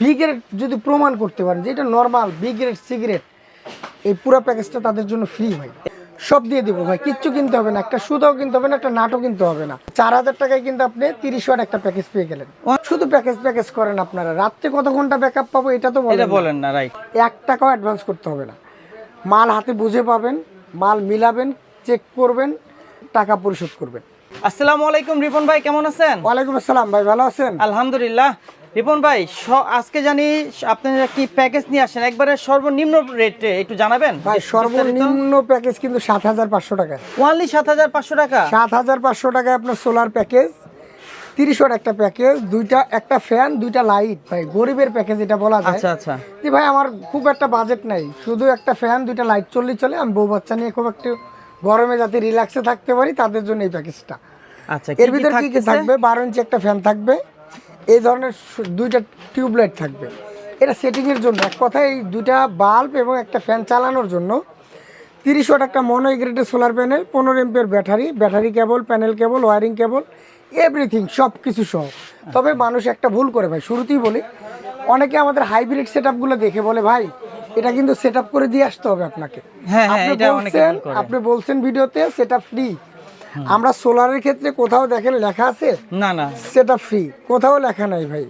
B grade যদি প্রমাণ করতে পারেন যে এটা নর্মাল বি গ্রেড সিগারেট এই পুরো প্যাকেজটা তাদের জন্য ফ্রি হয় সব দিয়ে দেবো ভাই কিচ্ছু কিনতে হবে না একটা সুতাও কিনতে হবে না একটা নাটও কিনতে হবে না। চার হাজার টাকায় কিন্তু আপনি তিরিশ ওয়াট একটা প্যাকেজ পেয়ে গেলেন। শুধু প্যাকেজ প্যাকেজ করেন আপনারা। রাত্রে কত ঘণ্টা ব্যাকআপ পাবো এটা তো বলেন না। বলেন না রাইট এক টাকাও অ্যাডভান্স করতে হবে না। মাল হাতে বুঝে পাবেন মাল মিলাবেন চেক করবেন টাকা পরিশোধ করবেন। আসসালামু আলাইকুম রিপন ভাই কেমন আছেন? ওয়ালাইকুম আসসালাম ভাই ভালো আছেন? আলহামদুলিল্লাহ। রিপন ভাই আজকে জানি আপনারা কি প্যাকেজ নিয়ে আসেন। একবারে সর্বনিম্ন রেটে একটু জানাবেন। ভাই সর্বনিম্ন প্যাকেজ কিন্তু সাত হাজার পাঁচশো টাকা ওয়ানলি সাত হাজার পাঁচশো টাকা? সাত হাজার পাঁচশো টাকায় আপনার সোলার প্যাকেজ তিরিশ ওয়াট একটা প্যাকেজ দুইটা একটা ফ্যান দুইটা লাইট ভাই গরিবের প্যাকেজ এটা বলা যায়। আচ্ছা আচ্ছা। যে ভাই আমার খুব একটা বাজেট নাই। শুধু একটা ফ্যান দুইটা লাইট চললেই চলে আমি বউ বাচ্চা নিয়ে খুব একটু গরমে যাতে রিল্যাক্সে থাকতে পারি তাদের জন্য এই প্যাকেজটা আচ্ছা এর ভিতরে কি কি থাকবে? বারো ইঞ্চি একটা ফ্যান থাকবে। এই ধরনের দুইটা টিউবলাইট থাকবে। এটা সেটিংয়ের জন্য এক কথায় এই দুইটা বাল্ব এবং একটা ফ্যান চালানোর জন্য তিরিশ ওয়াট একটা মনোগ্রেটের সোলার প্যানেল পনেরো এমপের battery battery cable panel cable wiring cable everything সব কিছু সহ। তবে মানুষ একটা ভুল করে ভাই শুরুতেই বলি অনেকে আমাদের হাইব্রিড সেট দেখে বলে ভাই এটা কিন্তু সেট করে দিয়ে আসতে হবে আপনাকে। হ্যাঁ, হ্যাঁ, আপনি বলছেন ভিডিওতে সেটা ফ্রি আমরা সোলারের ক্ষেত্রে কোথাও দেখেন লেখা আছে? না না। সেটা ফ্রি কোথাও লেখা নাই ভাই।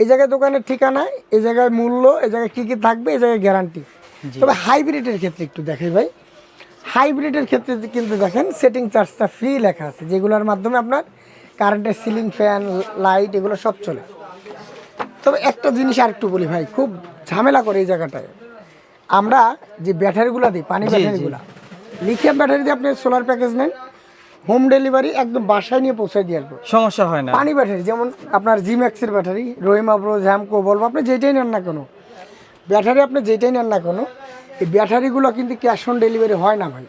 এই জায়গায় দোকানের ঠিকানা এই জায়গায় মূল্য এই জায়গায় কী কী থাকবে এই জায়গায় গ্যারান্টি তবে হাইব্রিডের ক্ষেত্রে একটু দেখাই ভাই। হাইব্রিডের ক্ষেত্রে কিন্তু দেখেন সেটিং চার্জটা ফ্রি লেখা আছে যেগুলোর মাধ্যমে আপনার কারেন্টের সিলিং ফ্যান লাইট এগুলো সব চলে। তবে একটা জিনিস আর একটু বলি ভাই খুব ঝামেলা করে এই জায়গাটায়। আমরা যে ব্যাটারিগুলো দিই পানি ব্যাটারিগুলো লিথিয়াম ব্যাটারি দিয়ে আপনি সোলার প্যাকেজ নেন হোম ডেলিভারি একদম বাসায় নিয়ে পৌঁছে দিয়ে আসব। সমস্যা হয় না। পানি ব্যাটারি যেমন আপনার জিম্যাক্সের ব্যাটারি রহিমা ব্রো জ্যামকো বলব আপনি যেটাই নেন না কেন ব্যাটারি আপনি যেটাই নেন না কেন এই ব্যাটারিগুলো কিন্তু ক্যাশ অন ডেলিভারি হয় না ভাই।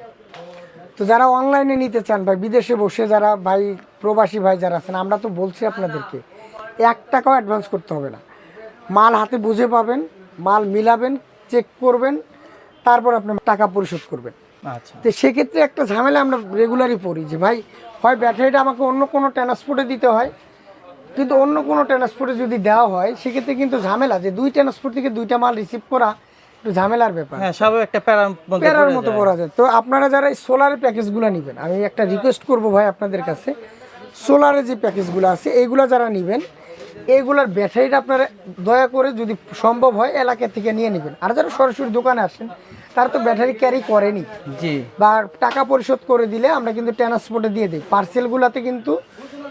তো যারা অনলাইনে নিতে চান ভাই বিদেশে বসে যারা ভাই প্রবাসী ভাই যারা আছেন আমরা তো বলছি আপনাদেরকে এক টাকাও অ্যাডভান্স করতে হবে না। মাল হাতে বুঝে পাবেন মাল মিলাবেন চেক করবেন তারপর আপনি টাকা পরিশোধ করবেন। তো সেক্ষেত্রে একটা ঝামেলা আমরা রেগুলারই পড়ি যে ভাই হয় ব্যাটারিটা আমাকে অন্য কোনো ট্রান্সপোর্টে দিতে হয়। কিন্তু অন্য কোনো ট্রান্সপোর্টে যদি দেওয়া হয় সেক্ষেত্রে কিন্তু ঝামেলা যে দুই ট্রান্সপোর্ট থেকে দুইটা মাল রিসিভ করা একটু ঝামেলার ব্যাপার। হ্যাঁ সব একটা প্যারার মতো। পড়া যায়। তো আপনারা যারা এই সোলারের প্যাকেজগুলো নেবেন আমি একটা রিকোয়েস্ট করব ভাই আপনাদের কাছে সোলারের যে প্যাকেজগুলো আছে এইগুলো যারা নেবেন এইগুলোর ব্যাটারিটা আপনারা দয়া করে যদি সম্ভব হয় এলাকা থেকে নিয়ে নেবেন। আর যারা সরাসরি দোকানে আসেন তারা তো ব্যাটারি ক্যারি করেনি। জি। বা টাকা পরিশোধ করে দিলে আমরা কিন্তু ট্রান্সপোর্টে দিয়ে দিই। পার্সেলগুলোতে কিন্তু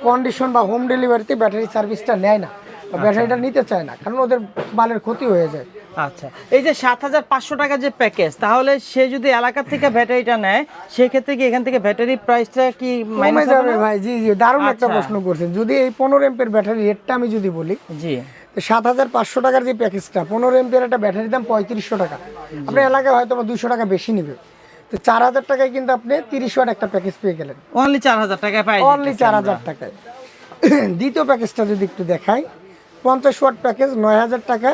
কন্ডিশন বা হোম ডেলিভারিতে ব্যাটারি সার্ভিসটা নেয় না। ব্যাটারিটা নিতে চায় না কারণ ওদের মালের ক্ষতি হয়ে যায়। আচ্ছা। এই যে সাত হাজার পাঁচশো টাকা যে প্যাকেজ তাহলে সে যদি এলাকা থেকে ব্যাটারিটা নেয় সেক্ষেত্রে কি এখান থেকে ব্যাটারি প্রাইসটা কি কমে মাইনাস যাবে ভাই জি জি। দারুণ একটা আচ্ছা। প্রশ্ন করছেন। যদি এই পনেরো এম্পের ব্যাটারি রেটটা আমি যদি বলি জি। সাত হাজার পাঁচশো টাকার যে প্যাকেজটা পনেরো এম্পের একটা ব্যাটারির দাম পঁয়ত্রিশশো টাকা। আপনার এলাকায় হয়তো বা দুশো টাকা বেশি নেবে তো চার হাজার টাকায় কিন্তু আপনি তিরিশ ওয়াট একটা প্যাকেজ পেয়ে গেলেন। অনলি চার হাজার টাকায় পাই অনলি চার হাজার টাকায়। দ্বিতীয় প্যাকেজটা যদি একটু দেখাই পঞ্চাশ ওয়াট প্যাকেজ নয় হাজার টাকা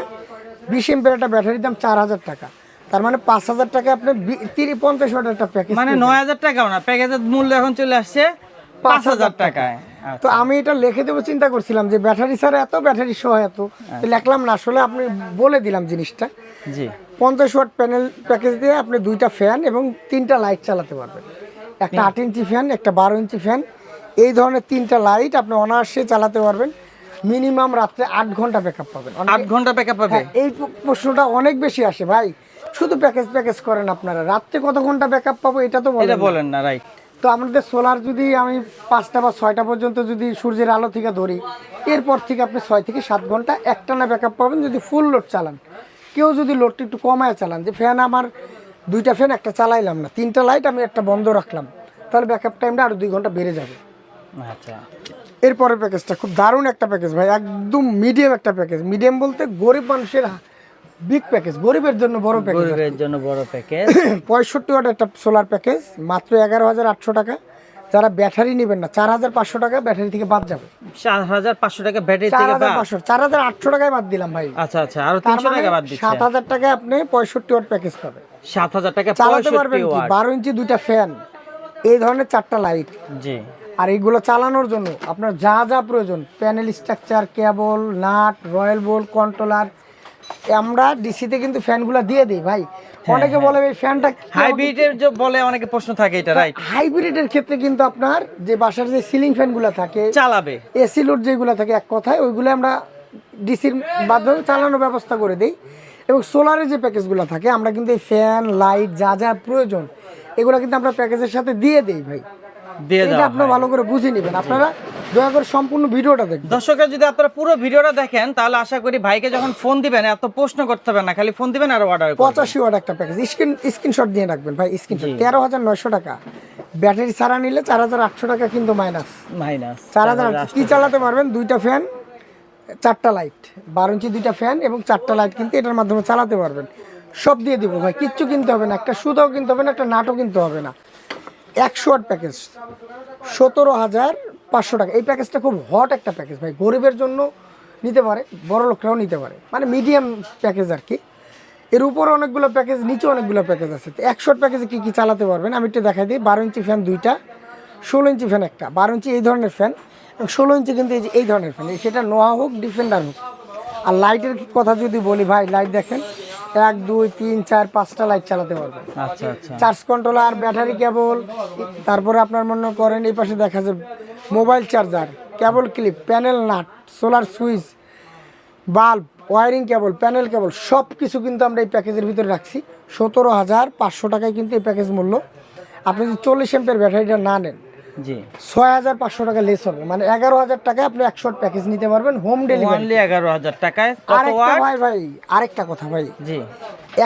বিশ এম্পের একটা ব্যাটারির দাম চার হাজার টাকা। তার মানে পাঁচ হাজার টাকা আপনি তিরিশ পঞ্চাশ ওয়াট একটা প্যাকেজ মানে নয় হাজার টাকাও না প্যাকেজের মূল্য এখন চলে আসছে পাঁচ হাজার টাকায়। আচ্ছা। তো আমি এটা লিখে দেবো চিন্তা করছিলাম যে ব্যাটারি ছাড়া এত ব্যাটারি সহ এত। তো লিখলাম না আসলে আপনি বলে দিলাম জিনিসটা। জি। পঞ্চাশ ওয়াট প্যানেল প্যাকেজ দিয়ে আপনি দুইটা ফ্যান এবং তিনটা লাইট চালাতে পারবেন। একটা আট ইঞ্চি ফ্যান একটা বারো ইঞ্চি ফ্যান। এই ধরনের তিনটা লাইট আপনি অনায়াসে চালাতে পারবেন। মিনিমাম রাত্রে আট ঘণ্টা ব্যাকআপ পাবেন। আট ঘণ্টা প্যাকআপ পাবে? হ্যাঁ, এই প্রশ্নটা অনেক বেশি আসে। ভাই শুধু প্যাকেজ প্যাকেজ করেন আপনারা। রাত্রে কত ঘণ্টা ব্যাকআপ পাবো এটা তো বলেন না রাইট। তো আমাদের সোলার যদি আমি পাঁচটা বা ছয়টা পর্যন্ত যদি সূর্যের আলো থেকে ধরি এরপর থেকে আপনি ছয় থেকে সাত ঘণ্টা একটানা ব্যাকআপ পাবেন যদি ফুল লোড চালান। কেউ যদি লোডটা একটু কমায় চালান যে ফ্যান আমার দুইটা ফ্যান একটা চালাইলাম না তিনটা লাইট আমি একটা বন্ধ রাখলাম তাহলে ব্যাকআপ টাইমটা আরও দুই ঘণ্টা বেড়ে যাবে। আচ্ছা। এরপরের প্যাকেজটা খুব দারুণ একটা প্যাকেজ ভাই একদম মিডিয়াম একটা প্যাকেজ মিডিয়াম বলতে গরিব মানুষের বিগ প্যাকেজ গরিবের জন্য বড় প্যাকেজ গরিবের জন্য বড় প্যাকেজ পঁয়ষট্টি ওয়াট একটা সোলার প্যাকেজ মাত্র এগারো হাজার আটশো টাকা। যারা ব্যাটারি নেবেন না চার হাজার পাঁচশো টাকা ব্যাটারি থেকে বাদ যাবে। চার হাজার পাঁচশো টাকা ব্যাটারি থেকে বাদ। পাঁচশো চার হাজার আটশো টাকায় বাদ দিলাম ভাই। আচ্ছা আচ্ছা আরও তিনশো মানে টাকা বাদ দিচ্ছে। সাত হাজার টাকায় আপনি পঁয়ষট্টি ওয়াট প্যাকেজ পাবেন। সাত হাজার টাকা চালাতে পারবেন কি? বারো ইঞ্চি দুইটা ফ্যান এই ধরনের চারটা লাইট জি। আর এইগুলো চালানোর জন্য আপনার যা যা প্রয়োজন panel structure cable nut royal bolt controller আমরা ডিসিতে কিন্তু ফ্যানগুলো দিয়ে দিই ভাই। অনেকে বলে এই ফ্যানটা হাইব্রিডের যে বলে অনেকে প্রশ্ন থাকে এটা রাইট হাইব্রিডের ক্ষেত্রে কিন্তু আপনার যে বাসার যে সিলিং ফ্যানগুলো থাকে চালাবে। এসি লোড যেগুলো থাকে এক কথায় ওইগুলো আমরা ডিসির মাধ্যমে চালানোর ব্যবস্থা করে দিই। এবং সোলারের যে প্যাকেজগুলো থাকে আমরা কিন্তু এই ফ্যান লাইট যা যা প্রয়োজন এগুলো কিন্তু আমরা প্যাকেজের সাথে দিয়ে দিই ভাই। দিয়ে এটা আপনারা ভালো করে বুঝে নেবেন। আপনারা দয়া করে সম্পূর্ণ ভিডিওটা দেখবেন দর্শকের যদি আপনারা পুরো ভিডিওটা দেখেন তাহলে আশা করি ভাইকে যখন ফোন দিবেন এত প্রশ্ন করতে হবে না খালি ফোন দিবেন আর অর্ডার পঁচাশি ওয়াট একটা প্যাকেজ স্ক্রিন স্ক্রিনশট দিয়ে রাখবেন ভাই স্ক্রিনশট তেরো হাজার নয়শো টাকা। ব্যাটারি ছাড়া নিলে চার হাজার আটশো টাকা কিন্তু মাইনাস মাইনাস চার হাজার কি চালাতে পারবেন? দুইটা ফ্যান চারটা লাইট বারো ইঞ্চি দুইটা ফ্যান এবং চারটা লাইট কিন্তু এটার মাধ্যমে চালাতে পারবেন। সব দিয়ে দিব ভাই কিচ্ছু কিনতে হবে না। একটা সুতাও কিনতে হবে না একটা নাটও কিনতে হবে না। একশো আট প্যাকেজ সতেরো হাজার পাঁচশো টাকা। এই প্যাকেজটা খুব হট একটা প্যাকেজ ভাই। গরিবের জন্য নিতে পারে বড় লোকরাও নিতে পারে। মানে মিডিয়াম প্যাকেজ আর কি। এর উপরে অনেকগুলো প্যাকেজ নিচে অনেকগুলো প্যাকেজ আছে। তো একশো প্যাকেজে কী কী চালাতে পারবেন? আমি একটু দেখাই দিই। বারো ইঞ্চি ফ্যান দুইটা ষোলো ইঞ্চি ফ্যান একটা। বারো ইঞ্চি এই ধরনের ফ্যান এবং ষোলো ইঞ্চি কিন্তু এই যে এই ধরনের ফ্যান সেটা নোয়া হোক ডিফেন্ডার হোক। আর লাইটের কথা যদি বলি ভাই লাইট দেখেন এক দুই তিন চার পাঁচটা লাইট চালাতে পারবেন। আচ্ছা আচ্ছা। চার্জ কন্ট্রোলার ব্যাটারি কেবল তারপরে আপনার মনে করেন এই পাশে দেখা যায় mobile charger cable clip panel nut solar switch bulb wiring cable panel cable সব কিছু কিন্তু আমরা এই প্যাকেজের ভিতরে রাখছি। সতেরো হাজার পাঁচশো টাকায় কিন্তু এই প্যাকেজ মূল্য। আপনি যদি চল্লিশ এম্পের ব্যাটারিটা না নেন জি। ছয় হাজার পাঁচশো টাকা লেস হবে। মানে এগারো হাজার টাকায় আপনি একশো প্যাকেজ নিতে পারবেন হোম ডেলিভারি এগারো হাজার টাকায়। আরেকটা ভাই ভাই আরেকটা কথা ভাই। জি।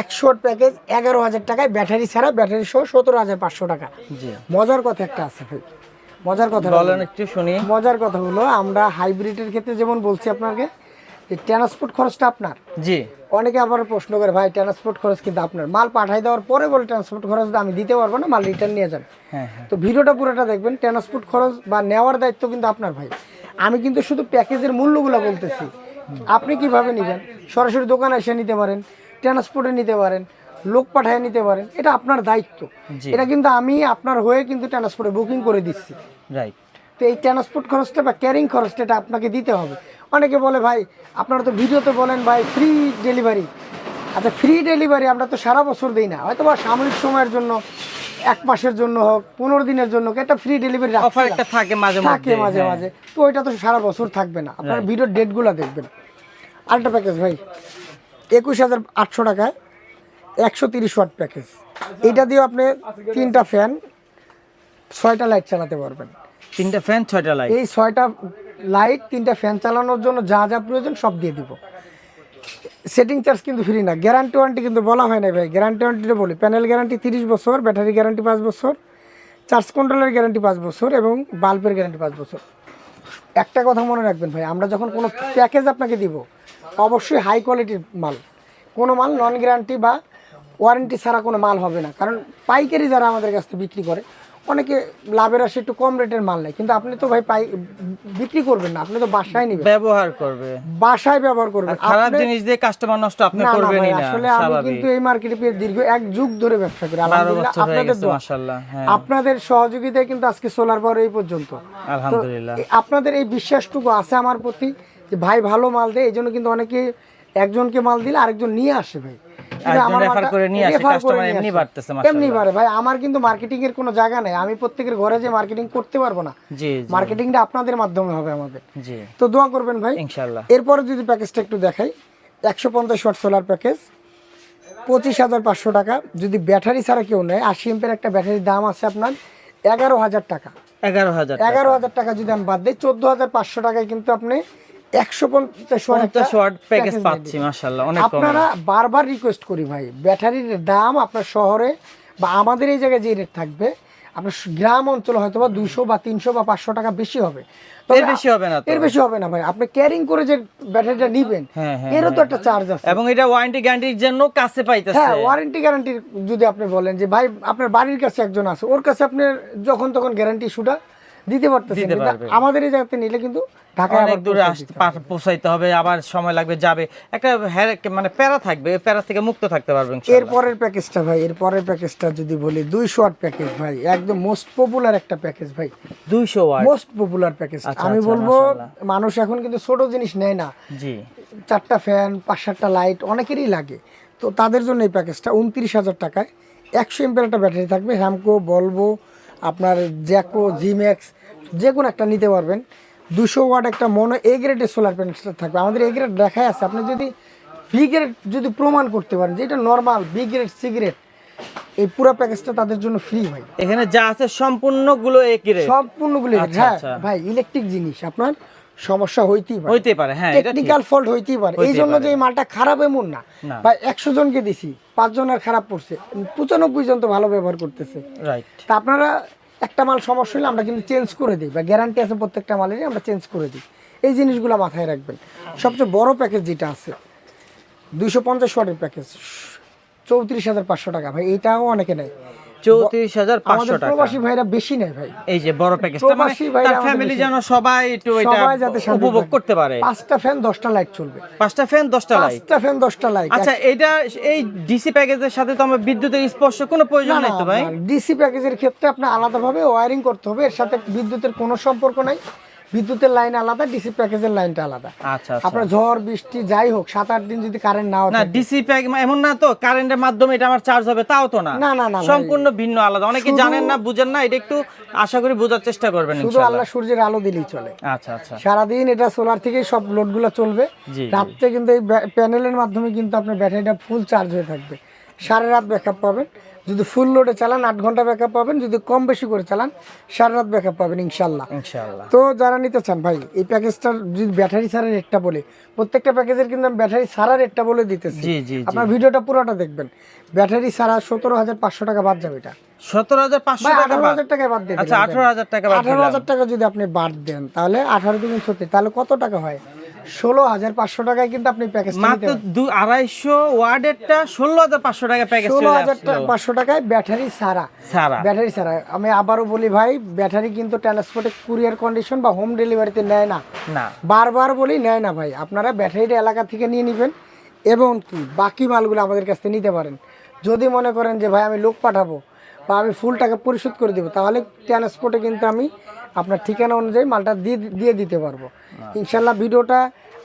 একশো প্যাকেজ এগারো হাজার টাকায় ব্যাটারি ছাড়া ব্যাটারি সহ সতেরো হাজার পাঁচশো টাকা। জি। মজার কথা একটা আছে ভাই। মজার কথা বলেন একটু শুনি। মজার কথা হলো আমরা হাইব্রিডের ক্ষেত্রে যেমন বলছি আপনাকে যে ট্রান্সপোর্ট খরচটা আপনার। জি। অনেকে আবার প্রশ্ন করে ভাই ট্রান্সপোর্ট খরচ কিন্তু আপনার। মাল পাঠাই দেওয়ার পরে বলে ট্রান্সপোর্ট খরচ আমি দিতে পারব না মাল রিটার্ন নিয়ে যান হ্যাঁ হ্যাঁ। তো ভিডিওটা পুরোটা দেখবেন ট্রান্সপোর্ট খরচ বা নেওয়ার দায়িত্ব কিন্তু আপনার ভাই। আমি কিন্তু শুধু প্যাকেজের মূল্যগুলো বলতেছি। আপনি কীভাবে নেবেন? সরাসরি দোকানে এসে নিতে পারেন ট্রান্সপোর্টে নিতে পারেন। লোক পাঠায় নিতে পারেন এটা আপনার দায়িত্ব। এটা কিন্তু আমি আপনার হয়ে কিন্তু ট্রান্সপোর্টে বুকিং করে দিচ্ছি। রাইট তো এই ট্রান্সপোর্ট খরচটা বা ক্যারিং খরচটা এটা আপনাকে দিতে হবে। অনেকে বলে ভাই আপনারা তো ভিডিওতে বলেন ভাই ফ্রি ডেলিভারি আচ্ছা ফ্রি ডেলিভারি আমরা তো সারা বছর দিই না। হয়তো বা সাময়িক সময়ের জন্য এক মাসের জন্য হোক পনেরো দিনের জন্য হোক, একটা ফ্রি ডেলিভারি অফার একটা থাকে মাঝে থাকে মাঝে হ্যাঁ। মাঝে। তো ওইটা তো সারা বছর থাকবে না। আপনার ভিডিওর ডেটগুলো দেখবেন। আরেকটা প্যাকেজ ভাই একুশ হাজার আটশো টাকায় একশো তিরিশ ওয়াট প্যাকেজ। এটা দিয়েও আপনি তিনটা ফ্যান ছয়টা লাইট চালাতে পারবেন। তিনটা ফ্যান ছয়টা লাইট। এই ছয়টা লাইট তিনটা ফ্যান চালানোর জন্য যা যা প্রয়োজন সব দিয়ে দিব। সেটিং চার্জ কিন্তু ফ্রি না। গ্যারান্টি ওয়ারেন্টি কিন্তু বলা হয় না ভাই। গ্যারান্টি ওয়ারেন্টিটা বলি। প্যানেল গ্যারান্টি তিরিশ বছর ব্যাটারি গ্যারান্টি পাঁচ বছর চার্জ কন্ট্রোলের গ্যারান্টি পাঁচ বছর এবং বাল্বের গ্যারান্টি পাঁচ বছর। একটা কথা মনে রাখবেন ভাই আমরা যখন কোনো প্যাকেজ আপনাকে দিব অবশ্যই হাই কোয়ালিটির মাল। কোনো মাল নন গ্যারান্টি বা ওয়ারেন্টি ছাড়া কোনো মাল হবে না। কারণ পাইকারি যারা আমাদের কাছ থেকে বিক্রি করে অনেকে লাভের আসে একটু কম রেটের মাল নেয়। কিন্তু আপনি তো ভাই পাই বিক্রি করবেন না আপনি তো বাসায় নেবেন। ব্যবহার করবে। বাসায় ব্যবহার করবেন। খারাপ জিনিস দিয়ে কাস্টমার নষ্ট আপনি না না করবেনই না আসলে আমি কিন্তু এই মার্কেটে দীর্ঘ এক যুগ ধরে ব্যবসা করি। আলহামদুলিল্লাহ আপনাদের দোয়া। মাশাল্লাহ হ্যাঁ। আপনাদের সহযোগিতায় কিন্তু আজকে সোলার পাওয়ার এই পর্যন্ত। আলহামদুলিল্লাহ। আপনাদের এই বিশ্বাসটুকু আছে আমার প্রতি যে ভাই ভালো মাল দেয় এই জন্য কিন্তু অনেকে একজনকে মাল দিলে আরেকজন নিয়ে আসে ভাই। আমার করে নিয়ে আসে, refer করে customer নিয়ে এমনি বাড়তেছে, এমনি বাড়ে ভাই আমার কিন্তু মার্কেটিং এর কোনো জায়গা নেই। আমি প্রত্যেকের ঘরে যে মার্কেটিং করতে পারব না জি মার্কেটিংটা আপনাদের মাধ্যমে হবে আমাদের। জি। তো দোয়া করবেন ভাই। এরপরে যদি প্যাকেজটা একটু দেখাই একশো পঞ্চাশ ওয়াট সোলার প্যাকেজ পঁচিশ হাজার পাঁচশো টাকা। যদি ব্যাটারি ছাড়া কেউ নেয় আশি এমপের একটা ব্যাটারির দাম আছে আপনার এগারো হাজার টাকা। এগারো হাজার এগারো হাজার টাকা যদি আমি বাদ দিই চোদ্দ হাজার পাঁচশো টাকায় কিন্তু আপনি একশো পঞ্চাশ ওয়াট প্যাকেজ পাচ্ছি আপনারা বারবার রিকোয়েস্ট করি ভাই ব্যাটারির দাম আপনার শহরে বা আমাদের এই জায়গায় যে রেট থাকবে আপনার গ্রাম অঞ্চলে হয়তো বা দুইশো বা তিনশো বা পাঁচশো টাকা বেশি হবে। এর বেশি হবে না এর বেশি হবে না ভাই আপনি ক্যারিং করে যে ব্যাটারিটা নিবেন হ্যাঁ, হ্যাঁ, এরও তো একটা চার্জ আছে। এবং এটা ওয়ারেন্টি গ্যারান্টির জন্য কাছে পাইতেছে। হ্যাঁ ওয়ারেন্টি গ্যারান্টি যদি আপনি বলেন যে ভাই আপনার বাড়ির কাছে একজন আছে ওর কাছে আপনি যখন তখন গ্যারান্টি ইস্যুটা দিতে পারতেছেন। আমাদের এই জায়গাতে নিলে কিন্তু ঢাকায় অনেক দূরে আসতে পৌঁছাইতে হবে আবার সময় লাগবে যাবে। একটা হ্যাঁ মানে প্যারা থাকবে এই প্যারা থেকে মুক্ত থাকতে পারবেন এর পরের প্যাকেজটা ভাই এর পরের প্যাকেজটা যদি বলি দুইশো আট প্যাকেজ ভাই একদম মোস্ট পপুলার একটা প্যাকেজ ভাই। দুইশো ওয়াট মোস্ট পপুলার প্যাকেজ আমি আচ্ছা, বলব মানুষ এখন কিন্তু ছোট জিনিস নেয় না। জি। চারটা ফ্যান পাঁচ সাতটা লাইট অনেকেরই লাগে। তো তাদের জন্য এই প্যাকেজটা উনত্রিশ হাজার টাকায়। একশো এমপের একটা ব্যাটারি থাকবে হ্যামকো বলব আপনার জ্যাকো জিম্যাক্স যে কোনো একটা নিতে পারবেন। দুশো ওয়াট একটা মনো এ গ্রেডের সোলার প্যানেলটা থাকবে। আমাদের এ গ্রেড দেখাই আছে। আপনি যদি বি গ্রেড যদি প্রমাণ করতে পারেন যে এটা normal B grade C grade এই পুরো প্যাকেজটা তাদের জন্য ফ্রি ভাই। এখানে যা আছে সম্পূর্ণগুলো এ গ্রেড সম্পূর্ণগুলো আচ্ছা, হ্যাঁ আচ্ছা। ভাই ইলেকট্রিক জিনিস। আপনার সমস্যা হইতেই পারে। হইতে পারে হ্যাঁ টেকনিক্যাল ফল্ট হইতেই পারে। এই জন্য যে এই মালটা খারাপ এমন না। ভাই একশো জনকে দিছি পাঁচজন আর খারাপ পড়ছে পঁচানব্বই জন তো ভালো ব্যবহার করতেছে। রাইট তা আপনারা একটা মাল সমস্যা হলে আমরা কিন্তু চেঞ্জ করে দিই। বা গ্যারান্টি আছে প্রত্যেকটা মালেরই আমরা চেঞ্জ করে দিই। এই জিনিসগুলো মাথায় রাখবেন। সবচেয়ে বড় প্যাকেজ যেটা আছে দুইশো পঞ্চাশ ওয়াটের প্যাকেজ চৌত্রিশ হাজার পাঁচশো টাকা। ভাই এটাও অনেকে নেয়। চৌত্রিশ হাজার পাঁচশো টাকা। প্রবাসী ভাইরা বেশি নেয় ভাই। এই যে বড় প্যাকেজটা মানে তার ফ্যামিলি যেন সবাই একটু এটা উপভোগ করতে পারে। পাঁচটা ফ্যান দশটা লাইট চলবে। পাঁচটা ফ্যান দশটা লাইট পাঁচটা ফ্যান দশটা লাইট আচ্ছা এটা এই ডিসি প্যাকেজের সাথে তো আমার বিদ্যুতের স্পর্শ কোনো প্রয়োজন নেই তো ভাই? ডিসি প্যাকেজের ক্ষেত্রে আপনার আলাদাভাবে ওয়ারিং করতে হবে। এর সাথে বিদ্যুতের কোনো সম্পর্ক নাই। বিদ্যুতের লাইন আলাদা ডিসি প্যাকেজের লাইনটা আলাদা। আচ্ছা আচ্ছা। আপনার ঝড় বৃষ্টি যাই হোক সাত আট দিন যদি কারেন্ট নাও না ডিসি প্যাক এমন না তো কারেন্টের মাধ্যমে এটা আমার চার্জ হবে তাও তো না। না, না, না, সম্পূর্ণ ভিন্ন আলাদা। অনেকে জানেন না বুঝেন না এটা একটু আশা করি বোঝার চেষ্টা করবেন শুধু আল্লাহ সূর্যের আলো দিলেই চলে। আচ্ছা আচ্ছা। সারাদিন এটা সোলার থেকেই সব লোডগুলো চলবে। রাত্রে কিন্তু এই প্যানেলের মাধ্যমে কিন্তু আপনার ব্যাটারিটা ফুল চার্জ হয়ে থাকবে। সারা রাত ব্যাকআপ পাবেন। যদি ফুল লোডে চালান আট ঘণ্টা ব্যাকআপ পাবেন। যদি কম বেশি করে চালান সারা রাত ব্যাকআপ পাবেন ইনশাল্লাহ ইনশাআল্লাহ। তো যারা নিতে চান ভাই এই প্যাকেজটার যদি ব্যাটারি ছাড়া রেটটা বলে প্রত্যেকটা প্যাকেজের কিন্তু আমি ব্যাটারি ছাড়া রেটটা বলে দিতেছি। আপনার ভিডিওটা পুরোটা দেখবেন। ব্যাটারি ছাড়া সতেরো হাজার পাঁচশো টাকা বাদ যাবে এটা। সতেরো হাজার পাঁচশো টাকা বাদ। হাজার টাকায় বাদ দিয়ে আচ্ছা আঠারো হাজার টাকা আঠারো হাজার টাকা যদি আপনি বাদ দেন তাহলে আঠারো দুগুণ সত্যি তাহলে কত টাকা হয়? ষোলো হাজার পাঁচশো টাকায় কিন্তু আপনি প্যাকেজ মাত্র দু আড়াইশো ওয়ার্ডেরটা ষোলো হাজার পাঁচশো টাকা প্যাকেজ ষোলো হাজার পাঁচশো টাকায় ব্যাটারি ছাড়া। সারা ব্যাটারি ছাড়া। আমি আবারও বলি ভাই ব্যাটারি কিন্তু ট্রান্সপোর্টে কুরিয়ার কন্ডিশন বা হোম ডেলিভারিতে নেয় না। না। বারবার বলি নেয় না ভাই। আপনারা ব্যাটারিটা এলাকা থেকে নিয়ে নেবেন এবং কি বাকি মালগুলো আমাদের কাছ থেকে নিতে পারেন। যদি মনে করেন যে ভাই আমি লোক পাঠাবো বা আমি ফুল টাকা পরিশোধ করে দেবো তাহলে ট্রান্সপোর্টে কিন্তু আমি আপনার ঠিকানা অনুযায়ী মালটা দিয়ে দিয়ে দিতে পারব। ইনশাল্লাহ ভিডিওটা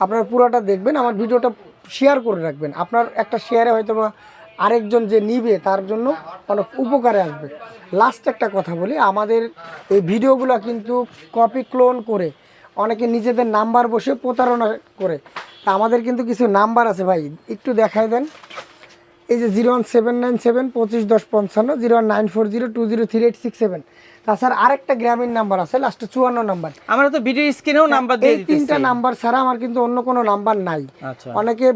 আপনার পুরোটা দেখবেন আমার ভিডিওটা শেয়ার করে রাখবেন। আপনার একটা শেয়ারে হয়তো বা আরেকজন যে নিবে তার জন্য অনেক উপকারে আসবে। লাস্ট একটা কথা বলি আমাদের এই ভিডিওগুলো কিন্তু কপি ক্লোন করে অনেকে নিজেদের নাম্বার বসে প্রতারণা করে। তা আমাদের কিন্তু কিছু নাম্বার আছে ভাই একটু দেখাই দেন। এই যে zero one seven nine seven পঁচিশ দশ পঞ্চান্ন zero one nine four zero two zero three eight six seven. তাছাড়া আরেকটা গ্রামীণ নাম্বার আছে লাস্টে চুয়ান্ন নাম্বার। আমরা তো ভিডিও স্ক্রিনেও নাম্বার দিয়ে এই তিনটা নাম্বার ছাড়া আমার কিন্তু অন্য কোনো নাম্বার নাই। আচ্ছা। অনেকে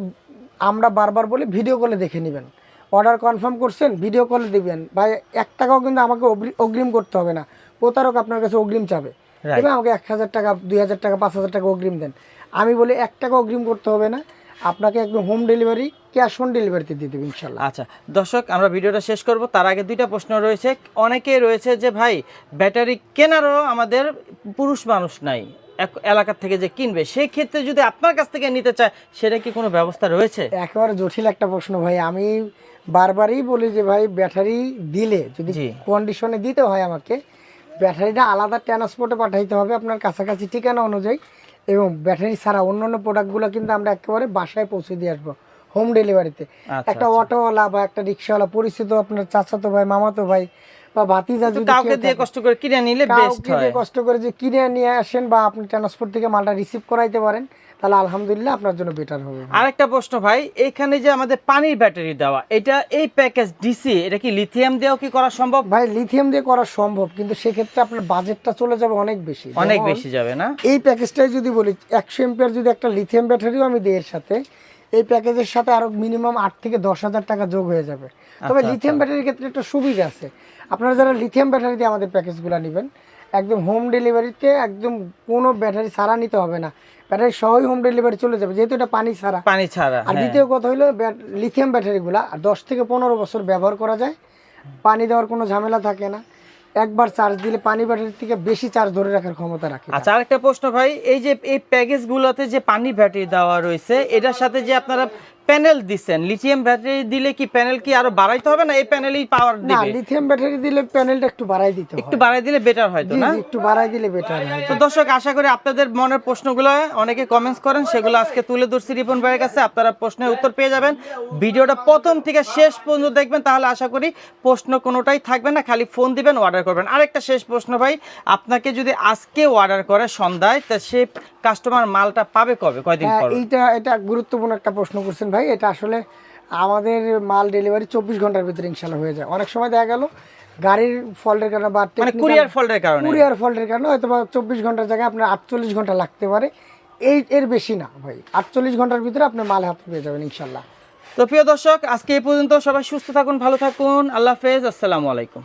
আমরা বারবার বলি ভিডিও কলে দেখে নেবেন। অর্ডার কনফার্ম করছেন ভিডিও কলে দিবেন। ভাই এক টাকাও কিন্তু আমাকে অগ্রি- অগ্রিম করতে হবে না। প্রতারক আপনার কাছে অগ্রিম চাবে। Right. এবং আমাকে এক হাজার টাকা দুই হাজার টাকা পাঁচ হাজার টাকা অগ্রিম দেন। আমি বলি এক টাকা অগ্রিম করতে হবে না। আপনাকে একদম হোম ডেলিভারি ক্যাশ অন ডেলিভারিতে দিয়ে দেবো ইনশাল্লাহ আচ্ছা দর্শক আমরা ভিডিওটা শেষ করব। তার আগে দুইটা প্রশ্ন রয়েছে। অনেকেই রয়েছে যে ভাই ব্যাটারি কেনারও আমাদের পুরুষ মানুষ নাই এক- এলাকার থেকে যে কিনবে সেই ক্ষেত্রে যদি আপনার কাছ থেকে নিতে চায় সেটা কি কোনো ব্যবস্থা রয়েছে? একেবারে জটিল একটা প্রশ্ন ভাই। আমি বারবারই বলি যে ভাই ব্যাটারি দিলে যদি কন্ডিশনে দিতে হয় আমাকে ব্যাটারিটা আলাদা ট্রান্সপোর্টে পাঠাইতে হবে আপনার কাছাকাছি ঠিকানা অনুযায়ী এবং ব্যাটারি ছাড়া অন্য অন্য প্রোডাক্টগুলো কিন্তু আমরা একেবারে বাসায় পৌঁছে দিয়ে আসব। হোম ডেলিভারিতে আচ্ছা, একটা অটোওয়ালা বা একটা রিক্সাওয়ালা পরিচিত আপনার চাচাতো ভাই মামাতো ভাই বা ভাতিজা যদি কাউকে দিয়ে কষ্ট করে কিনে নিলে বেস্ট হয়। কষ্ট করে যে কিনে নিয়ে আসেন বা আপনি ট্রান্সপোর্ট থেকে মালটা রিসিভ করাইতে পারেন তাহলে আলহামদুলিল্লাহ আপনার জন্য বেটার হবে। আরেকটা প্রশ্ন ভাই এখানে যে আমাদের পানির ব্যাটারি দেওয়া এটা এই প্যাকেজ ডিসি এটা কি লিথিয়াম দিয়েও কি করা সম্ভব? ভাই লিথিয়াম দিয়ে করা সম্ভব কিন্তু সেক্ষেত্রে আপনার বাজেটটা চলে যাবে অনেক বেশি। অনেক বেশি যাবে না? এই প্যাকেজটাই যদি বলি একশো এমপিয়ার যদি একটা লিথিয়াম ব্যাটারিও আমি দিই এর সাথে এই প্যাকেজের সাথে আরও মিনিমাম আট থেকে দশ হাজার টাকা যোগ হয়ে যাবে। তবে আচ্ছা, লিথিয়াম ব্যাটারির ক্ষেত্রে একটা সুবিধা আছে। আপনারা যারা লিথিয়াম ব্যাটারি দিয়ে আমাদের প্যাকেজগুলো নেবেন একদম হোম ডেলিভারিতে একদম কোনো ব্যাটারি ছাড়া নিতে হবে না। ব্যাটারি সহই হোম ডেলিভারি চলে যাবে যেহেতু এটা পানি ছাড়া। পানি ছাড়া আর হ্যাঁ। দ্বিতীয় কথা হলো লিথিয়াম ব্যাটারিগুলা আর দশ থেকে পনেরো বছর ব্যবহার করা যায়। পানি দেওয়ার কোনো ঝামেলা থাকে না। একবার চার্জ দিলে পানি ব্যাটারির থেকে বেশি চার্জ ধরে রাখার ক্ষমতা রাখে আচ্ছা আরেকটা প্রশ্ন ভাই, এই যে এই প্যাকেজগুলোতে যে পানি ব্যাটারি দেওয়া রয়েছে, এটার সাথে যে আপনারা প্যানেল দিচ্ছেন লিথিয়াম ব্যাটারি দিলে কি প্যানেল কি আরও বাড়াইতে হবে না? এই প্যানেলই পাওয়ার দিবে না লিথিয়াম ব্যাটারি দিলে প্যানেলটা একটু বাড়াই দিতে হয়। একটু বাড়াই দিলে বেটার হয়তো জি না? একটু বাড়াই দিলে বেটার হয়। তো দর্শক আশা করি আপনাদের মনের প্রশ্নগুলো অনেকে কমেন্টস করেন সেগুলো আজকে তুলে ধরছি রিপন ভাইয়ের কাছে। আপনারা প্রশ্নের উত্তর পেয়ে যাবেন। ভিডিওটা প্রথম থেকে শেষ পর্যন্ত দেখবেন তাহলে আশা করি প্রশ্ন কোনোটাই থাকবে না খালি ফোন দিবেন অর্ডার করবেন। আরেকটা শেষ প্রশ্ন ভাই আপনাকে যদি আজকে অর্ডার করে সন্ধ্যায় তা সে কাস্টমার মালটা পাবে কবে? কয়দিন হ্যাঁ, পর? এইটা এটা গুরুত্বপূর্ণ একটা প্রশ্ন করছেন ভাই। এটা আসলে আমাদের মাল ডেলিভারি চব্বিশ ঘণ্টার ভিতরে ইনশাল্লাহ হয়ে যায়। অনেক সময় দেখা গেল গাড়ির ফল্টের কারণে বা মানে কুরিয়ার ফল্টের কারণে? কুরিয়ার ফল্টের কারণে হয়তো বা চব্বিশ ঘণ্টার জায়গায় আপনার আটচল্লিশ ঘণ্টা লাগতে পারে। এই এর বেশি না ভাই। আটচল্লিশ ঘণ্টার ভিতরে আপনি মাল হাতে পেয়ে যাবেন ইনশাল্লাহ তো প্রিয় দর্শক আজকে এই পর্যন্ত সবাই সুস্থ থাকুন ভালো থাকুন। আল্লাহ হাফেজ। আসসালামু আলাইকুম।